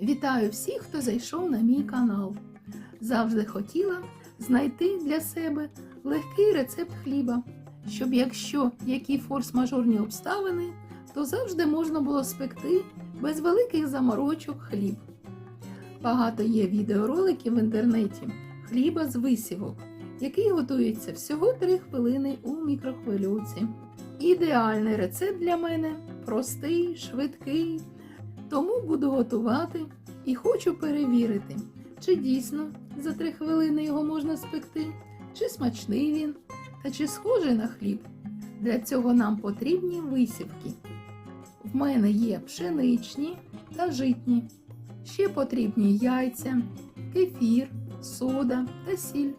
Вітаю всіх, хто зайшов на мій канал. Завжди хотіла знайти для себе легкий рецепт хліба, щоб якщо які форс-мажорні обставини, то завжди можна було спекти без великих заморочок хліб. Багато є відеороликів в інтернеті хліба з висівок, який готується всього 3 хвилини у мікрохвильовці. Ідеальний рецепт для мене простий, швидкий. Тому буду готувати і хочу перевірити, чи дійсно за 3 хвилини його можна спекти, чи смачний він, та чи схожий на хліб. Для цього нам потрібні висівки. В мене є пшеничні та житні. Ще потрібні яйця, кефір, сода та сіль.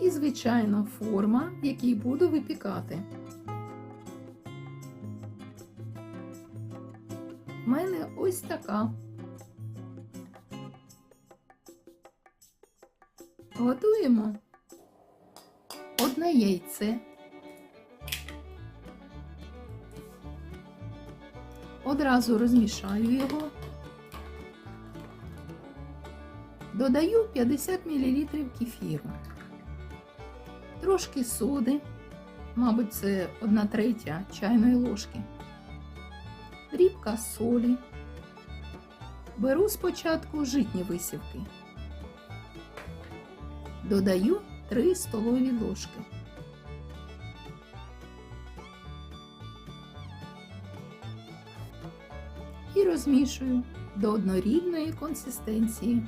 І, звичайно, форма, в якій буду випікати. В мене ось така. Готуємо одне яйце. Одразу розмішаю його. Додаю 50 мл кефіру, трошки соди, мабуть, це 1 третя чайної ложки, дрібка солі. Беру спочатку житні висівки. Додаю 3 столові ложки. І розмішую до однорідної консистенції.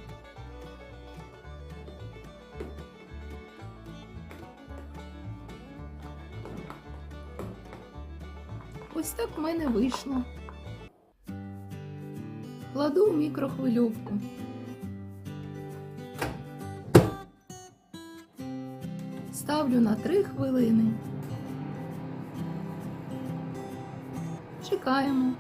Ось так в мене вийшло. Кладу в мікрохвильовку. Ставлю на 3 хвилини. Чекаємо.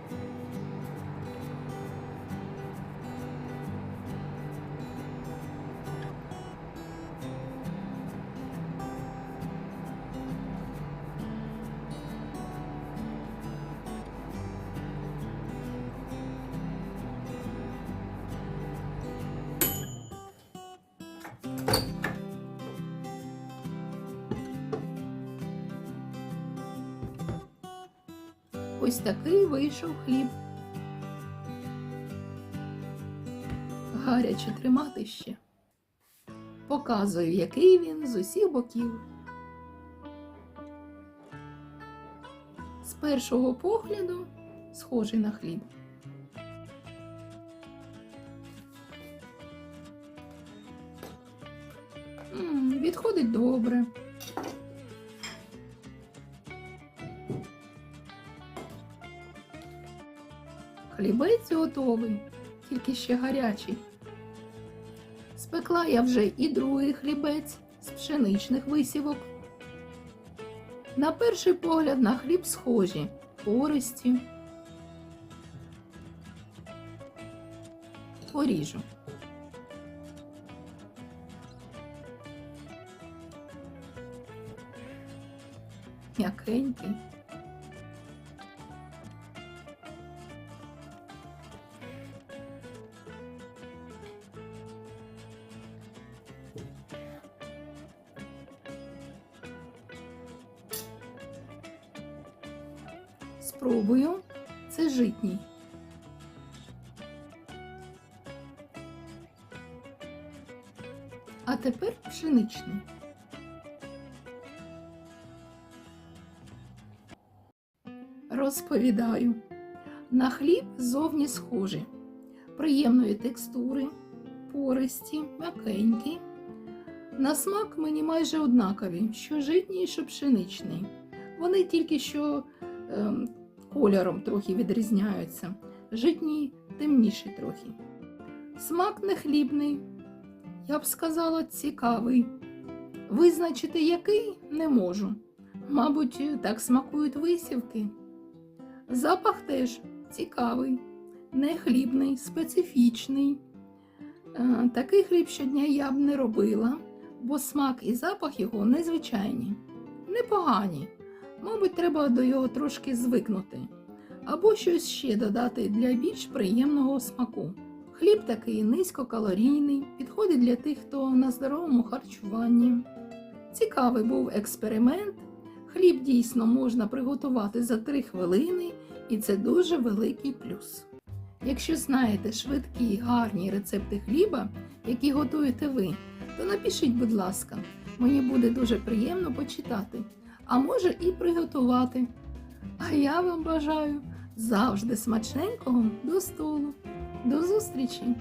Ось такий вийшов хліб. Гаряче тримати ще. Показую, який він з усіх боків. З першого погляду схожий на хліб. Відходить добре. Хлібець готовий, тільки ще гарячий. Спекла я вже і другий хлібець з пшеничних висівок. На перший погляд на хліб схожі, пористі. Поріжу. М'якенький. Спробую. Це житній. А тепер пшеничний. Розповідаю. На хліб зовні схожі. Приємної текстури, пористі, м'якенькі. На смак мені майже однакові, що житній, що пшеничний. Вони тільки що ем, кольором трохи відрізняються. Житній темніший трохи. Смак не хлібний, я б сказала, цікавий. Визначити який не можу. Мабуть, так смакують висівки. Запах теж цікавий, не хлібний, специфічний. Е, Такий хліб щодня я б не робила, бо смак і запах його незвичайні, непогані. Мабуть, треба до його трошки звикнути, або щось ще додати для більш приємного смаку. Хліб такий низькокалорійний, підходить для тих, хто на здоровому харчуванні. Цікавий був експеримент. Хліб дійсно можна приготувати за 3 хвилини, і це дуже великий плюс. Якщо знаєте швидкі й гарні рецепти хліба, які готуєте ви, то напишіть, будь ласка, мені буде дуже приємно почитати, а може і приготувати. А я вам бажаю завжди смачненького до столу. До зустрічі!